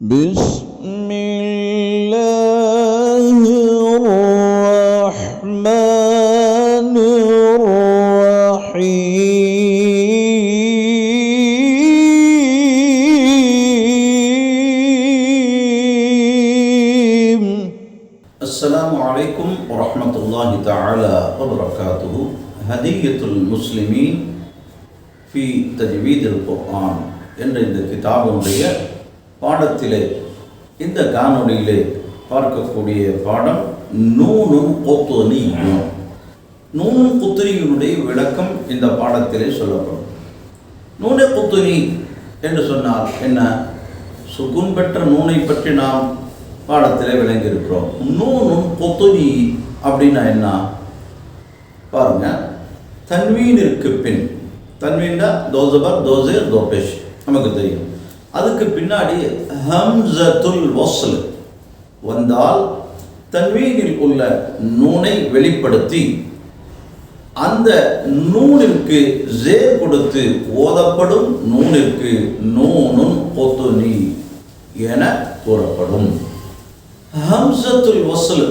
بسم الله الرحمن الرحيم السلام عليكم ورحمة الله تعالى وبركاته هدية المسلمين في تجويد القرآن என்ற இந்த கிதாபுடைய பாடத்திலே இந்த காணொளியிலே பார்க்கக்கூடிய பாடம் நூனும் கொத்துனியும் நூனும் குத்துனியினுடைய விளக்கம் இந்த பாடத்திலே சொல்லப்படும். நூனை குத்துனி என்று சொன்னால் என்ன? சுகுன் பெற்ற நூனை பற்றி நாம் பாடத்திலே விளங்கியிருக்கிறோம். நூனும் கொத்துனி அப்படின்னா என்ன? பாருங்க. தன்வீனிற்கு பின். தன்வீன்டா தோசபர் தோசேர் தோபேஷ். நமக்கு தெரியும். அதுக்கு பின்னாடி ஹம்சத்துல் வஸ்ல் வந்தால் தன்வீனில் உள்ள நூனை வெளிப்படுத்தி அந்த நூனிற்கு ஜேர் கொடுத்து ஓதப்படும் நூனிற்கு நூனும் கொத்துனி என கூறப்படும். ஹம்சத்துல் வஸ்ல்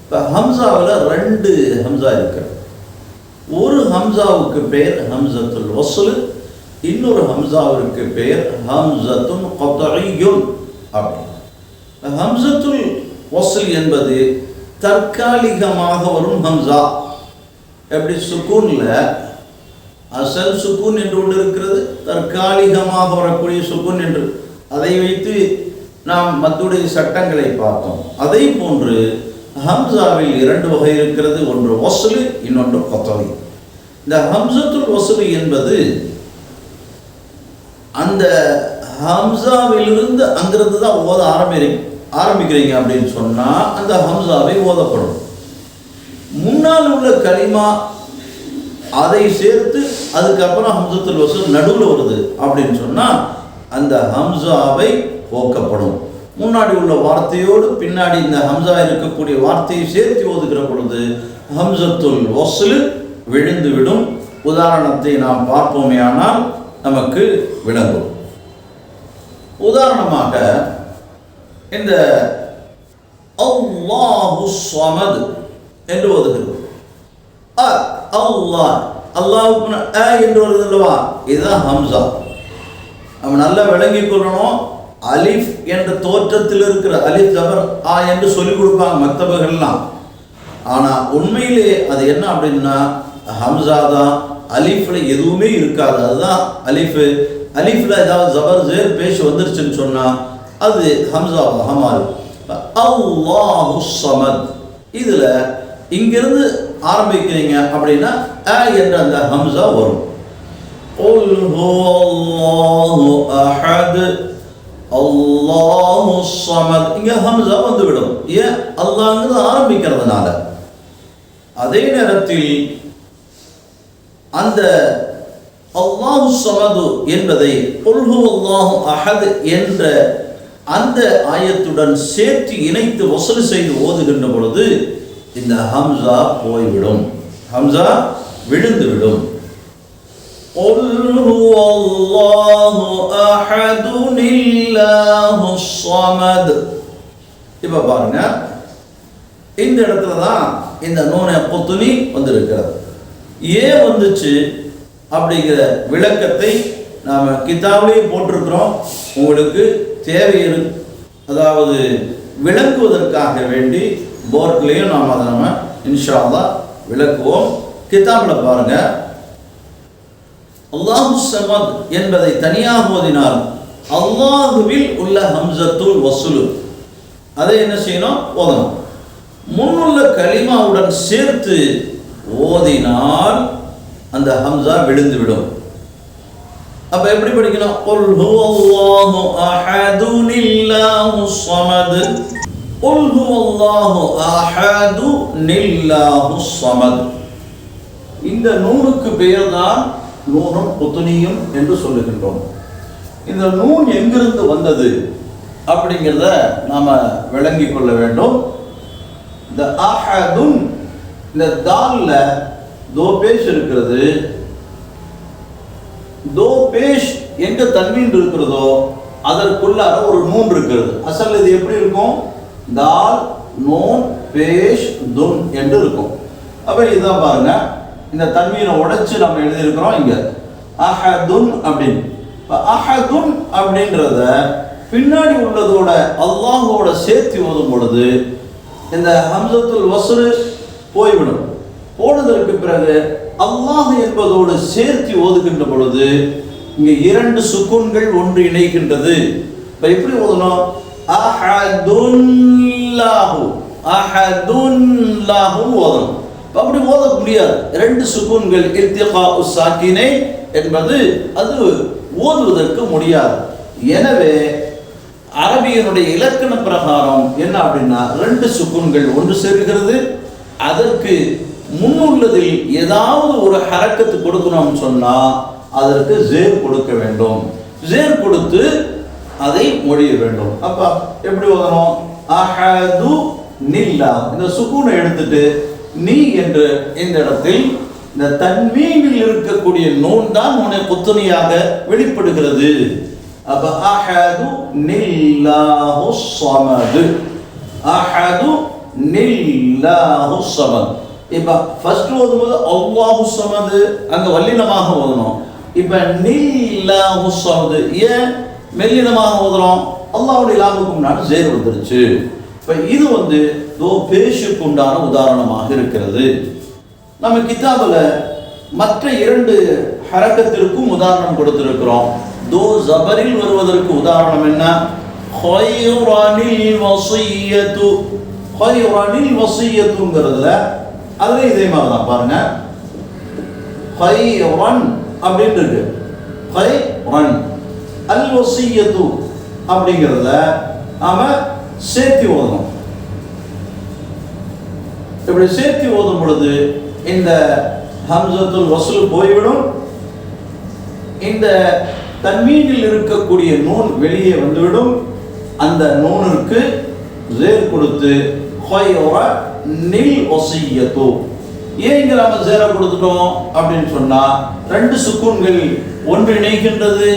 இப்போ ஹம்சாவில் ரெண்டு ஹம்சா இருக்கு. ஒரு ஹம்சாவுக்கு பெயர் ஹம்சத்துல் வசலு இன்னொரு ஹம்சாவிற்கு பெயர் ஹம்சத்துன் கொத்தகையுன் அப்படி ஹம்சத்துல் ஒசல் என்பது தற்காலிகமாக வரும் ஹம்சா. எப்படி? சுக்கூனில் அசல் சுக்கூன் என்று ஒன்று இருக்கிறது தற்காலிகமாக வரக்கூடிய சுக்கூன் என்று. அதை வைத்து நாம் மத்துடைய சட்டங்களை பார்த்தோம். அதை போன்று ஹம்சாவில் இரண்டு வகை இருக்கிறது ஒன்று ஒசலு இன்னொன்று கொத்தவை இந்த ஹம்சத்துல் ஒசலு என்பது அந்த ஹம்சாவிலிருந்து அங்கிருந்து தான் ஓத ஆரம்பி ஆரம்பிக்கிறீங்க அப்படின்னு சொன்னால் அந்த ஹம்சாவை ஓதப்படும். முன்னால் உள்ள களிமா அதை சேர்த்து அதுக்கப்புறம் ஹம்சத்துல் வசூல் நடுவில் வருது அப்படின்னு சொன்னால் அந்த ஹம்சாவை போக்கப்படும். முன்னாடி உள்ள வார்த்தையோடு பின்னாடி இந்த ஹம்சா இருக்கக்கூடிய வார்த்தையை சேர்த்து ஓதுகிற பொழுது ஹம்சத்துல் வசூல் விழுந்து விடும் உதாரணத்தை நாம் பார்ப்போமே ஆனால் நமக்கு விளங்கும். உதாரணமாக இந்த அல்லாஹு ஸமத் என்று ஓதுகிறோம் அ அல்லாஹ் அல்லாஹுக்கு அ என்று வருது அல்லவா? இதுதான் ஹம்சா. நம்ம நல்லா விளங்கி கொள்ளணும். அலிஃப் என்ற தோற்றத்தில் இருக்கிற அலிஃப் ஜபர் ஆ என்று சொல்லிக் கொடுப்பாங்க மக்தபர்கள்லாம் ஆனால் உண்மையிலே அது என்ன அப்படின்னா ஹம்சா தான். அலிஃப்ல எதுவுமே இருக்காது அதுதான் அலிஃபு அலிஃப்ல ஏதாவது ஜபர் ஜேர் பேஷ் வந்துருச்சுன்னு சொன்னால் அது ஹம்சாவாக மாறும் அல்லாஹு சமத் இதில் இங்கிருந்து ஆரம்பிக்கிறீங்க அப்படின்னா அ என்ற அந்த ஹம்சா வரும் قل هو الله أحد அல்லாஹு சமத் இங்க ஹம்சா வந்துவிடும் ஏன் அல்லாங்கிறது ஆரம்பிக்கிறதுனால அதே நேரத்தில் அந்த அல்லாஹு சமது என்பதை பொல்ஹு அல்லாஹு அஹத் என்ற அந்த ஆயத்துடன் சேர்த்து இணைத்து வசூல் செய்து ஓதுகின்ற பொழுது இந்த ஹம்சா போய்விடும். ஹம்சா விழுந்துவிடும். இப்போ பாருங்க இந்த இடத்துல தான் இந்த நூனை புத்துணி வந்திருக்கிறது. ஏன் வந்துச்சு அப்படிங்கிற விளக்கத்தை நாம் கிதாபிலேயே போட்டிருக்கிறோம். உங்களுக்கு தேவை அதாவது விளக்குவதற்காக வேண்டி போர்ட்லேயும் நாம் அதை நம்ம இன்ஷால்லா விளக்குவோம். கிதாபில் பாருங்க. அல்லாஹு சமத் என்பதை தனியாக ஓதினால் அல்லாஹுவில் உள்ள ஹம்சத்துல் வசூலு. அதை என்ன செய்யணும்? ஓதணும். முன்னுள்ள களிமாவுடன் சேர்த்து ஓதினால் அந்த ஹம்சா விழுந்து விடும் அப்ப எப்படி படிக்கணும்? குல் ஹுவல்லாஹு அஹது நில்லாஹு ஸமத் குல் ஹுவல்லாஹு அஹது நில்லாஹு ஸமத் இந்த நூனுக்கு பெயர் தான் நூனும் புத்துனியும் என்று சொல்லுகின்றோம். இந்த நூன் எங்கிருந்து வந்தது அப்படிங்கிறத நாம விளங்கி கொள்ள வேண்டும். இந்த அஹதுன் இந்த தாலில் தோ பேஷ் இருக்கிறது. தோ பேஷ் எங்க தன்மீன் இருக்கிறதோ அதற்குள்ளார ஒரு நூன் இருக்கிறது. அசல் இது எப்படி இருக்கும்? தால் நூன் பேஷ் துன் என்று இருக்கும். அப்போ இதான் பாருங்க. இந்த தன்மீனை உடைச்சு நம்ம எழுதியிருக்கிறோம் இங்க. அஹதுன் அப்படின்னு. அஹதுன் அப்படின்றத பின்னாடி உள்ளதோட அல்லாஹோட சேர்த்து ஓதும் பொழுது இந்த ஹம்சத்துல் வஸ்ரு போய்விடும். போனதற்கு பிறகு அல்லாஹ் என்பதோடு சேர்த்து ஓதுகின்ற பொழுது இங்கே இரண்டு சுக்குன்கள் ஒன்று இணைகின்றது. இப்போ எப்படி ஓதணும்? அஹதுல்லாஹு அஹதுல்லாஹு ஓதணும். அப்படி ஓத முடியாது. ரெண்டு சுக்குன்கள் இர்த்திகா சாக்கினை என்பது அது ஓதுவதற்கு முடியாது. எனவே அரபியனுடைய இலக்கண பிரகாரம் என்ன அப்படின்னா ரெண்டு சுக்குன்கள் ஒன்று சேர்கிறது அதற்கு முன்னுள்ளதில் ஏதாவது ஒரு ஹரக்கத்து கொடுக்கணும்னு சொன்னால் அதற்கு ஜேர் கொடுக்க வேண்டும். ஜேர் கொடுத்து அதை மொழிய வேண்டும். அப்போ எப்படி ஓதணும் அஹது நில்லா. இந்த சுக்கூனை எடுத்துட்டு நீ என்று இந்த இடத்தில் இந்த தன்மீனில் இருக்கக்கூடிய நூன் தான் உன்னை புத்துணையாக வெளிப்படுகிறது. அப்ப அஹது நில்லாஹு சமது. அஹது நில்லாஹு சமத். இப்போ ஃபர்ஸ்ட் ஓதும்போது அவ்வாஹு சமது அங்க வல்லினமாக ஓதணும். இப்ப நில்லாஹு சமது ஏன் மெல்லினமாக ஓதுறோம்? அல்லாவுடைய லாமுக்கு முன்னாடி சேர் வந்துருச்சு. இப்ப இது வந்து தோ பேஷுக்கு உண்டான உதாரணமாக இருக்கிறது. நம்ம கிதாபில் மற்ற இரண்டு ஹரக்கத்திற்கும் உதாரணம் கொடுத்திருக்கிறோம். தோ ஜபரில் வருவதற்கு உதாரணம் என்ன? ஹொய்ரானில் வசியத்துங்கிறதுல அதுலேயும் இதே மாதிரி தான் பாருங்க. ஹொய்ரன் அப்படின்னு இருக்கு. ஹொய்ரன் அல் வசியத்து அப்படிங்கிறதுல நாம சேர்த்தி ஓதணும். இப்படி சேர்த்து ஓதும் பொழுது இந்த ஹம்சத்துல் வசூல் போய்விடும். இந்த தன்மீனில் இருக்கக்கூடிய நூன் வெளியே வந்துவிடும். அந்த நூனிற்கு ஜேர் கொடுத்து ஹொயோர நில் ஒசியத்து ஏன் இங்கே நம்ம சேர கொடுத்துட்டோம் அப்படின்னு சொன்னால் ரெண்டு சுக்கூன்கள் ஒன்று இணைகின்றது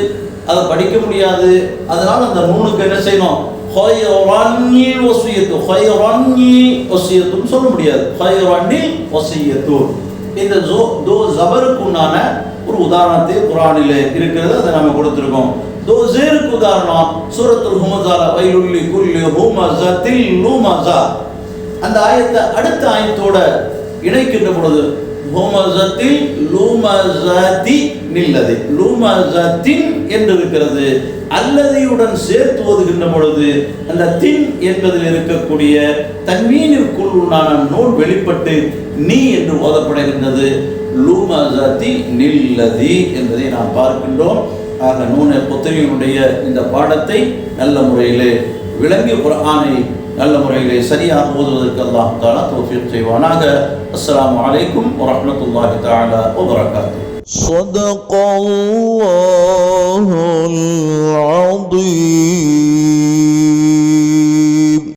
அதை படிக்க முடியாது. அதனால் அந்த நூனுக்கு என்ன செய்யணும்? ஹொய்ரன்னில் ஒசியத்து ஹொய்ரன்னில் ஒசியத்துன்னு சொல்ல முடியாது. ஹொய்ரன்னில் ஒசியத்து இந்த ஜோ தோ ஜபருக்கு உண்டான ஒரு உதாரணத்தை குரானில் இருக்கிறது அதை நம்ம கொடுத்துருக்கோம். தோ ஜேருக்கு உதாரணம் சூரத்துல் ஹுமசால வைலுல்லி குல்லி ஹுமசத்தில் லூமசா அந்த ஆயத்தை அடுத்த ஆயத்தோட இணைக்கின்ற பொழுது ஹுமசத்தில் லூமசதி நில்லது லூமசத்தின் என்று இருக்கிறது அல்லதையுடன் சேர்த்து ஓதுகின்ற பொழுது அந்த தின் என்பதில் இருக்கக்கூடிய தன்மீனிற்குள் உண்டான நூல் வெளிப்பட்டு நீ என்று ஓதப்படுகின்றது. லூமசதி நில்லதி என்பதை நாம் பார்க்கின்றோம். ஆக நூன புத்திரியினுடைய இந்த பாடத்தை நல்ல முறையிலே விளங்கி குர்ஆனை நல்ல முறையிலே சரியாக ஓதுவதற்கு அல்லாஹ் தாலா தௌஃபீக் செய்வானாக அஸ்ஸலாமு அலைக்கும் வரஹ்மத்துல்லாஹி தஆலா வபரகாத்துஹு صدق الله العظيم